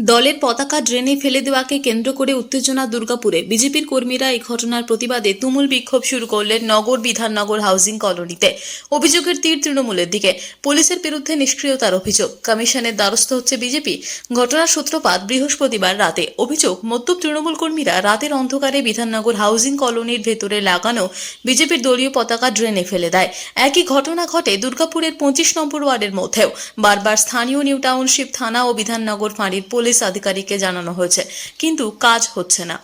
দলের পতাকা ড্রেনে ফেলে দেওয়াকে কেন্দ্র করে উত্তেজনা দুর্গাপুরে। বিজেপির কর্মীরা এই ঘটনার প্রতিবাদে তুমুল বিক্ষোভ শুরু করলেন নগর বিধাননগর হাউজিং কলোনিতে। অভিযোগের তীর তৃণমূলের দিকে। পুলিশের বিরুদ্ধে নিষ্ক্রিয়তার অভিযোগ। কমিশনের দ্বারস্থ হচ্ছে বিজেপি। ঘটনার সূত্রপাত বৃহস্পতিবার রাতে। অভিযোগ, মদ্যপ তৃণমূল কর্মীরা রাতের অন্ধকারে বিধাননগর হাউজিং কলোনির ভেতরে লাগানো বিজেপির দলীয় পতাকা ড্রেনে ফেলে দেয়। একই ঘটনা ঘটে দুর্গাপুরের পঁচিশ নম্বর ওয়ার্ডের মধ্যেও। বারবার স্থানীয় নিউ টাউনশিপ থানা ও বিধাননগর ফাঁড়ির পুলিশ আধিকারিককে জানানো হয়েছে, কিন্তু কাজ হচ্ছে না।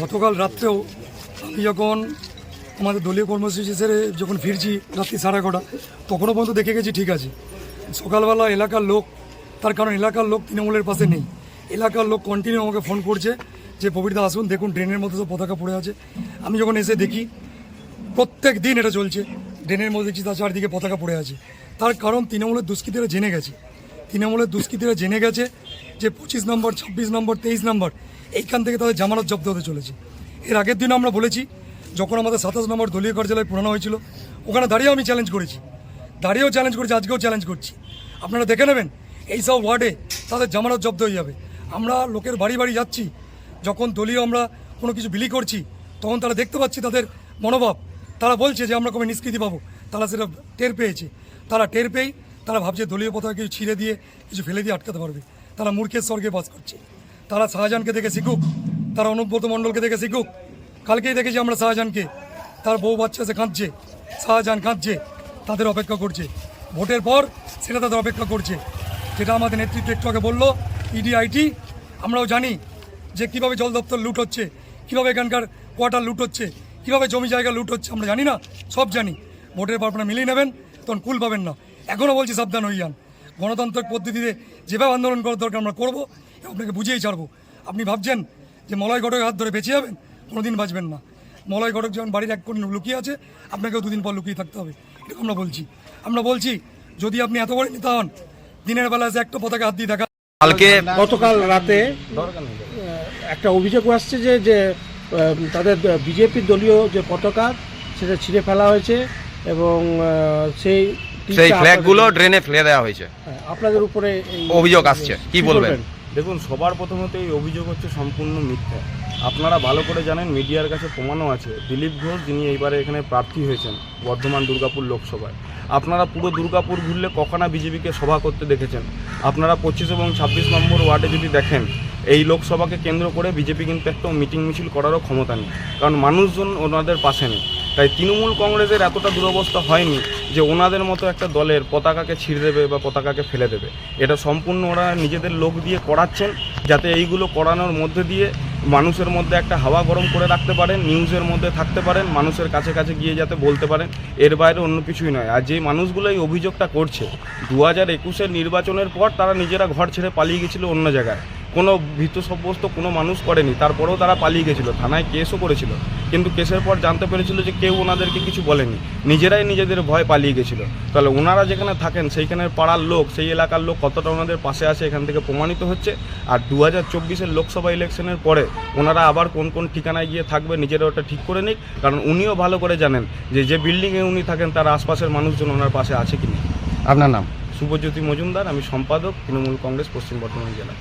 গতকাল রাত্রেও আমি যখন আমাদের দলীয় কর্মসূচি সেরে যখন ফিরছি রাত্রি সাড়ে এগারোটা, তখনও পর্যন্ত দেখে গেছি ঠিক আছে। সকালবেলা এলাকার লোক, তার কারণ এলাকার লোক তৃণমূলের পাশে নেই। এলাকার লোক কন্টিনিউ আমাকে ফোন করছে যে প্রবীরদা আসুন, দেখুন ড্রেনের মধ্যে সব পতাকা পড়ে আছে। আমি যখন এসে দেখি, প্রত্যেক দিন এটা চলছে। ড্রেনের মধ্যে দেখছি, তার চারদিকে পতাকা পড়ে আছে। তার কারণ তৃণমূলের দুষ্কৃতীরা জেনে গেছে। তৃণমূলের দুষ্কৃতীরা জেনে গেছে যে পঁচিশ নম্বর, ছাব্বিশ নম্বর, তেইশ নম্বর, এইখান থেকে তাদের জামানত জব্দ হতে চলেছে। এর আগের দিনও আমরা বলেছি, যখন আমাদের সাতাশ নম্বর দলীয় কার্যালয় পুরানো হয়েছিল, ওখানে দাঁড়িয়েও আমি চ্যালেঞ্জ করেছি। দাঁড়িয়েও চ্যালেঞ্জ করেছি, আজকেও চ্যালেঞ্জ করছি। আপনারা দেখে নেবেন, এই সব ওয়ার্ডে তাদের জামানত জব্দ হয়ে যাবে। আমরা লোকের বাড়ি বাড়ি যাচ্ছি, যখন দলীয় আমরা কোনো কিছু বিলি করছি, তখন তারা দেখতে পাচ্ছি তাদের মনোভাব। তারা বলছে যে আমরা কবে নিষ্কৃতি পাবো। তারা সেটা টের পেয়েছে। তারা টের পেয়েই তারা ভাবছে দলীয় পতাকা কিছু ছিঁড়ে দিয়ে, কিছু ফেলে দিয়ে আটকাতে পারবে। তারা মূর্খের স্বর্গে বাস করছে। তারা শাহজাহানকে দেখে শিখুক, তারা অনুব্রত মণ্ডলকে দেখে শিখুক। কালকেই দেখেছি আমরা শাহজাহানকে। তার বউ বাচ্চা সে কাঁদছে। শাহজাহান কাঁদছে। তাদের অপেক্ষা করছে। ভোটের পর সেটা তাদের অপেক্ষা করছে। যেটা আমাদের নেতৃত্ব একটু আগে বলল, ইডি, আইটি, আমরাও জানি যে কীভাবে জল দপ্তর লুট হচ্ছে, কীভাবে এখানকার কোয়ার্টার লুট হচ্ছে, কীভাবে জমি জায়গা লুট হচ্ছে, আমরা জানি না, সব জানি। ভোটের পর আপনারা মিলিয়ে নেবেন, তখন কুল পাবেন না। এখনও বলছি সাবধান হয়ে যান। গণতান্ত্রিক পদ্ধতিতে যেভাবে আন্দোলন করার দরকার আমরা করব এবং আপনাকে বুঝিয়েই ছাড়বো। আপনি ভাবছেন যে মলয় ঘটকের হাত ধরে বেঁচে যাবেন? কোনোদিন বাঁচবেন না। মলয় ঘটক যখন বাড়ির এক কোণ লুকিয়ে আছে আপনাকেও দুদিন পর লুকিয়ে থাকতে হবে। এটা আমরা বলছি। আমরা বলছি যদি আপনি এত বড় নেতা হন দিনের বেলা এসে একটা পতাকা হাত দিয়ে দেখা কালকে গতকাল রাতে একটা অভিযোগ আসছে যে যে তাদের বিজেপির দলীয় যে পতাকা সেটা ছিঁড়ে ফেলা হয়েছে এবং সেই সেই ফ্ল্যাগগুলো ড্রেনে ফেলে দেওয়া হয়েছে। হ্যাঁ, আপনাদের উপরে অভিযোগ আসছে। কি বলবেন? দেখুন সবার প্রথমত এই অভিযোগ হচ্ছে সম্পূর্ণ মিথ্যা। আপনারা ভালো করে জানেন মিডিয়ার কাছে প্রমাণও আছে। দিলীপ ঘোষ যিনি এইবারে এখানে প্রার্থী হয়েছেন বর্ধমান দুর্গাপুর লোকসভায়। আপনারা পুরো দুর্গাপুর ঘুরলে কখনা বিজেপিকে সভা করতে দেখেছেন। আপনারা পঁচিশ এবং ছাব্বিশ নম্বর ওয়ার্ডে যদি দেখেন এই লোকসভাকে কেন্দ্র করে বিজেপি কিন্তু একটা মিটিং মিছিল করারও ক্ষমতা নেই। কারণ মানুষজন ওনাদের পাশে নেই। তাই তৃণমূল কংগ্রেসের এতটা দুরবস্থা হয়নি যে ওনাদের মতো একটা দলের পতাকাকে ছিঁড়ে দেবে বা পতাকাকে ফেলে দেবে। এটা সম্পূর্ণ ওরা নিজেদের লোক দিয়ে করাচ্ছেন যাতে এইগুলো করানোর মধ্যে দিয়ে মানুষের মধ্যে একটা হাওয়া গরম করে রাখতে পারেন, নিউজের মধ্যে থাকতে পারেন, মানুষের কাছে কাছে গিয়ে যাতে বলতে পারেন, এর বাইরে অন্য কিছুই নয়। আর যে মানুষগুলো এই অভিযোগটা করছে দু হাজার একুশের নির্বাচনের পর তারা নিজেরা ঘর ছেড়ে পালিয়ে গেছিল অন্য জায়গায়। কোনো ভীত সাব্যস্ত কোনো মানুষ করেনি, তারপরেও তারা পালিয়ে গেছিল, থানায় কেসও করেছিল। কিন্তু কেসের পর জানতে পেরেছিল যে কেউ ওনাদেরকে কিছু বলেনি। নিজেরাই নিজেদের ভয় পালিয়ে গেছিল। তাহলে ওনারা যেখানে থাকেন সেইখানের পাড়ার লোক সেই এলাকার লোক কতটা ওনাদের পাশে আছে এখান থেকে প্রমাণিত হচ্ছে। আর দু হাজার চব্বিশের লোকসভা ইলেকশনের পরে ওনারা আবার কোন কোন ঠিকানায় গিয়ে থাকবে নিজেরা ওটা ঠিক করে নিক। কারণ উনিও ভালো করে জানেন যে যে বিল্ডিংয়ে উনি থাকেন তার আশপাশের মানুষজন ওনার পাশে আছে কি না আপনার নাম? শুভজ্যোতি মজুমদার আমি সম্পাদক তৃণমূল কংগ্রেস পশ্চিম বর্ধমান জেলা।